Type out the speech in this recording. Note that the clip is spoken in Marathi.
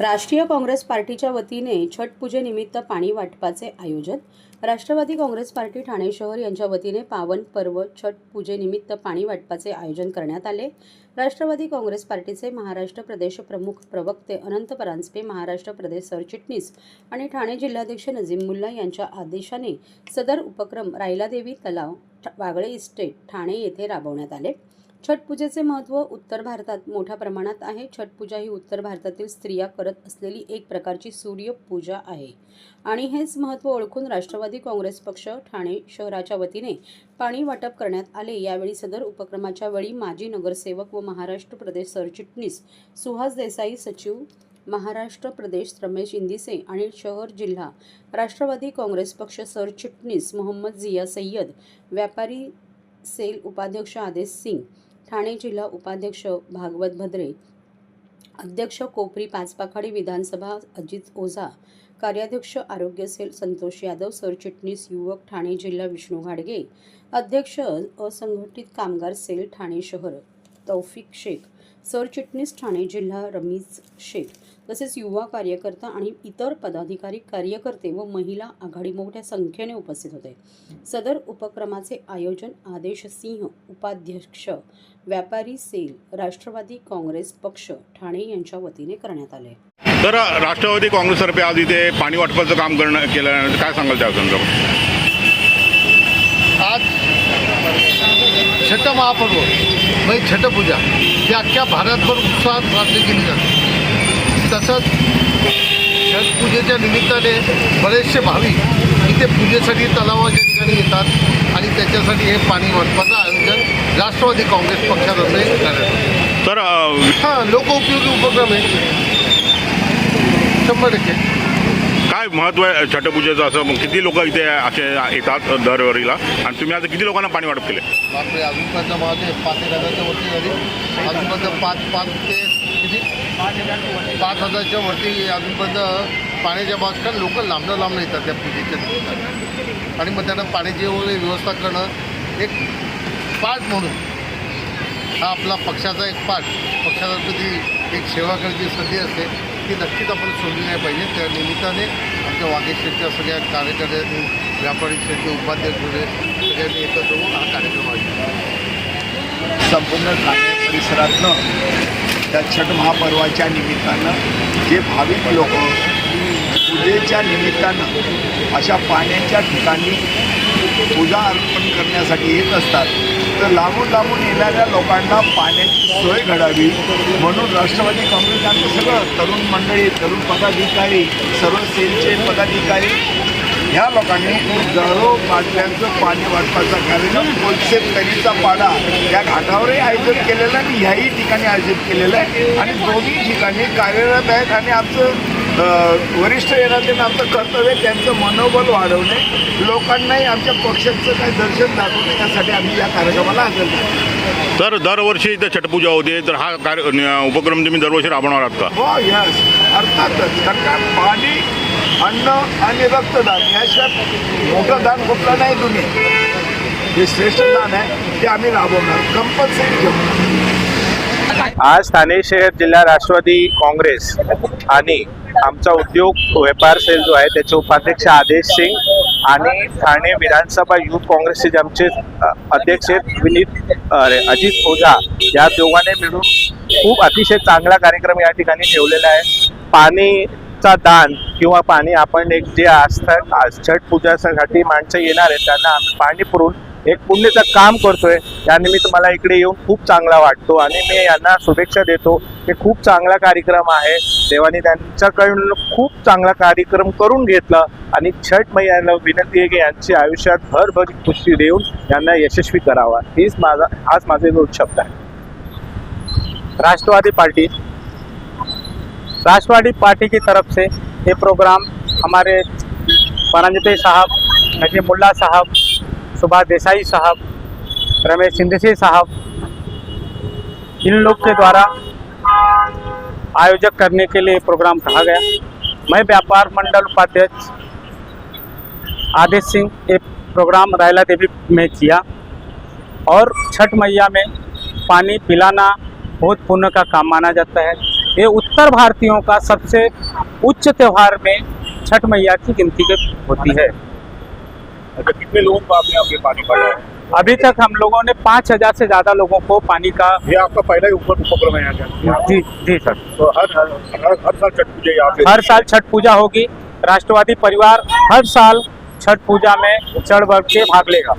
राष्ट्रीय काँग्रेस पार्टीच्या वतीने छठ पूजेनिमित्त पाणी वाटपाचे आयोजन. राष्ट्रवादी काँग्रेस पार्टी ठाणे शहर यांच्या वतीने पावन पर्व छठ पूजेनिमित्त पाणी वाटपाचे आयोजन करण्यात आले. राष्ट्रवादी काँग्रेस पार्टीचे महाराष्ट्र प्रदेश प्रमुख प्रवक्ते अनंत परांजपे महाराष्ट्र प्रदेश सरचिटणीस आणि ठाणे जिल्हाध्यक्ष नजीम मुल्ला यांच्या आदेशाने सदर उपक्रम रायलादेवी तलाव ठ- वागळे इस्टेट ठाणे येथे राबवण्यात आले. छठ पूजेचे महत्त्व उत्तर भारतात मोठ्या प्रमाणात आहे. छठ पूजा ही उत्तर भारतातील स्त्रिया करत असलेली एक प्रकारची सूर्यपूजा आहे. आणि हेच महत्त्व ओळखून राष्ट्रवादी काँग्रेस पक्ष ठाणे शहराच्या वतीने पाणी वाटप करण्यात आले. यावेळी सदर उपक्रमाच्या वेळी माजी नगरसेवक व महाराष्ट्र प्रदेश सरचिटणीस सुहास देसाई सचिव महाराष्ट्र प्रदेश रमेश इंदिसे आणि शहर जिल्हा राष्ट्रवादी काँग्रेस पक्ष सरचिटणीस मोहम्मद झिया सय्यद व्यापारी सेल उपाध्यक्ष आदेश सिंग ठाणे जिल्हा उपाध्यक्ष भागवत भद्रे अध्यक्ष कोपरी पाचपाखाडी विधानसभा अजित ओझा कार्याध्यक्ष आरोग्य सेल संतोष यादव सरचिटणीस युवक ठाणे जिल्हा विष्णू घाडगे अध्यक्ष असंघटित कामगार सेल ठाणे शहर. तौफिक शेख सरचिटणीस ठाणे जिल्हा रमीज शेख तसेच युवा कार्यकर्ता आणि इतर पदाधिकारी कार्यकर्ते व महिला आघाडी मोठ्या संख्येने उपस्थित होते. सदर उपक्रमाचे आयोजन आदेश सिंह उपाध्यक्ष व्यापारी सेल राष्ट्रवादी काँग्रेस पक्ष ठाणे यांच्या वतीने करण्यात आले. तर राष्ट्रवादी काँग्रेसतर्फे आज इथे पाणी वाटपाचं काम करणं केलं काय सांगाल त्या आज छठ महापर्व म्हणजे छठपूजा ही अख्ख्या भारतभर उत्साहात साजरी केली जाते. तसंच छठ पूजेच्या निमित्ताने बरेचसे भाविक इथे पूजेसाठी तलावाच्या ठिकाणी येतात आणि त्याच्यासाठी हे पाणी वाटपाचं आयोजन राष्ट्रवादी काँग्रेस पक्षातर्फे करण्यात येतं तर हां लोकउपयोगी उपक्रम आहे. शंभर टक्के. काय महत्त्व आहे छठपूजेचं असं? मग किती लोक इथे असे येतात दरवरीला आणि तुम्ही आता किती लोकांना पाणी वाटप केले बापरे अजूनपर्यंत पाच एक हजारच्या वरती झाली. अजूनपर्यंत पाच पाच ते किती? पाच हजारच्या वरती अजूनपर्यंत पाण्याच्या बाजूला लोक लांबनं लांबनं येतात त्या पूजेच्या आणि मग त्यांना पाण्याची वगैरे व्यवस्था करणं एक पाठ म्हणून. हा आपला पक्षाचा एक पाठ पक्षातर्फे ती एक सेवा करायची संधी असते. ती नक्कीच आपण सोडली नाही पाहिजे. त्या निमित्ताने आमच्या वागेश्वरच्या सगळ्या कार्यकर्त्यांनी व्यापारी क्षेत्र उपाध्यक्ष सगळ्यांनी एकत्र होऊन हा कार्यक्रम आहे संपूर्ण ठाणे परिसरातनं त्या छठ महापर्वाच्या निमित्तानं जे भाविक लोक पूजेच्या निमित्तानं अशा पाण्याच्या ठिकाणी पूजा अर्पण करण्यासाठी येत असतात. तर लांबून लांबून येणाऱ्या लोकांना पाण्याची सोय घडावी. म्हणून राष्ट्रवादी काँग्रेस सगळं तरुण मंडळी तरुण पदाधिकारी सर्व सेलचे पदाधिकारी ह्या लोकांनी हजारो बाटल्यांचं पाणी वाटपाचा कार्यक्रम शेतकरीचा पाडा या घाटावरही आयोजित केलेला आहे आणि ह्याही ठिकाणी आयोजित केलेलं आहे. आणि दोन्ही ठिकाणी कार्यरत आहेत आणि आमचं वरिष्ठ येणारे आमचं कर्तव्य त्यांचं मनोबल वाढवणे. लोकांनाही आमच्या पक्षाचं काही दर्शन दाखवणे यासाठी आम्ही या कार्यक्रमाला हजर तर दरवर्षी इथे छठपूजा होते तर हा कार्य उपक्रम तुम्ही दरवर्षी राबवणार आहात का? हो यस अर्थातच कारण का पाणी अन्न आणि रक्तदान याशिवाय मोठं दान कुठलं नाही तुम्ही हे श्रेष्ठ दान आहे ते आम्ही राबवणार. कंपल्सरी घेऊ आज ठाणे शहर जिल्हा राष्ट्रवादी काँग्रेस आणि आमचा उद्योग व्यापार सेल जो आहे त्याचे उपाध्यक्ष आदेश सिंग आणि ठाणे विधानसभा युथ काँग्रेसचे जे आमचे अध्यक्ष आहेत विनीत अरे अजित ओझा या दोघांनी मिळून खूप अतिशय चांगला कार्यक्रम या ठिकाणी ठेवलेला आहे. पाणीचा दान किंवा पाणी आपण एक जे आस्था छठ पूजासाठी माणसं येणार आहेत त्यांना आम्ही पाणी पुरवून एक पुण्याचं काम करतोय. त्यानिमित्त मला इकडे येऊन खूप चांगला वाटतो आणि मी यांना शुभेच्छा देतो. हे खूप चांगला कार्यक्रम आहे. देवाने त्यांच्याकडून खूप चांगला कार्यक्रम करून घेतला आणि छठ मैयाला विनंती आहे की यांच्या आयुष्यात भरभर खुशी देऊन यांना यशस्वी करावा. हीच माझा हाच माझा दोन शब्द आहे. राष्ट्रवादी पार्टी. राष्ट्रवादी पार्टी की तरफ से ये प्रोग्राम हमारे परांजपे साहब नजीमुल्ला साहब सुभाष देसाई साहब, रमेश सिंधसी साहब, इन लोग के द्वारा आयोजक करने के लिए प्रोग्राम कहा गया। मैं व्यापार मंडल उपाध्यक्ष आदेश सिंह ये प्रोग्राम रायला देवी में किया और छठ मैया में पानी पिलाना बहुत पुण्य का काम माना जाता है। ये उत्तर भारतीयों का सबसे उच्च त्यौहार में छठ मैया की गिनती होती है। अच्छा कितने लोगों को आपने आपके पानी पाया है अभी तक हम लोगों ने पाँच हज़ार से ज़्यादा लोगों को पानी का ये आपका पहला ही ऊपर उपक्रम है यहाँ जी जी सर। तो हर हर हर हर साल छठ पूजा यहाँ पे हर साल छठ पूजा होगी। राष्ट्रवादी परिवार हर साल छठ पूजा में चढ़ बढ़ के भाग लेगा।